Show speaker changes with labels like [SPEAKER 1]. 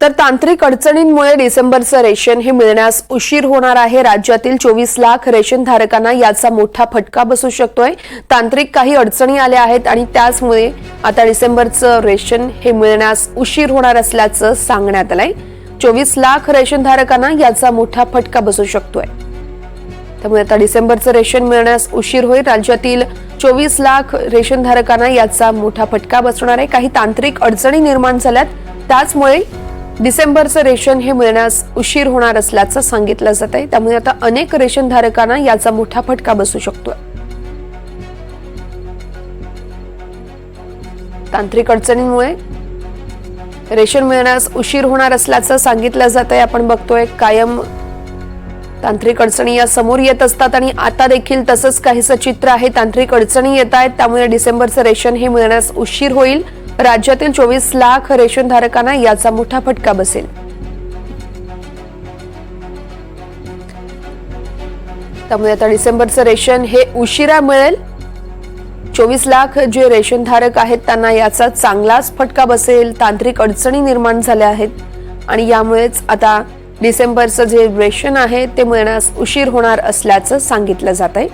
[SPEAKER 1] तर तांत्रिक अडचणींमुळे डिसेंबरचं रेशन हे मिळण्यास उशीर होणार आहे. राज्यातील चोवीस लाख रेशन धारकांना याचा मोठा फटका बसू शकतोय. तांत्रिक काही अडचणी आल्या आहेत आणि त्याचमुळे आता डिसेंबरचं रेशन हे मिळण्यास उशीर होणार असल्याचं सांगण्यात आलंय. चोवीस लाख रेशन धारकांना याचा मोठा फटका बसू शकतोय. त्यामुळे आता डिसेंबरचं रेशन मिळण्यास उशीर होईल. राज्यातील चोवीस लाख रेशन धारकांना याचा मोठा फटका बसणार आहे. काही तांत्रिक अडचणी निर्माण झाल्यात. त्याचमुळे डिसेंबरचं रेशन हे मिळण्यास उशीर होणार असल्याचं सांगितलं जात आहे. त्यामुळे आता अनेक रेशन धारकांना याचा मोठा फटका बसू शकतो तांत्रिक अडचणींमुळे रेशन मिळण्यास उशीर होणार असल्याचं सांगितलं जात आहे. आपण बघतोय कायम तांत्रिक अडचणी या समोर येत असतात आणि आता देखील तसंच काहीसं चित्र आहे. तांत्रिक अडचणी येत आहेत त्यामुळे डिसेंबरचं रेशन हे मिळण्यास उशीर होईल. राज्यातील चोवीस लाख रेशन धारकांना याचा मोठा फटका बसेल. त्यामुळे आता डिसेंबरचं रेशन हे उशिरा मिळेल. चोवीस लाख जे रेशन धारक आहेत त्यांना याचा चांगलाच फटका बसेल. तांत्रिक अडचणी निर्माण झाल्या आहेत. आणि यामुळेच आता डिसेंबरचं जे रेशन आहे ते मिळण्यास उशीर होणार असल्याचं सांगितलं जात आहे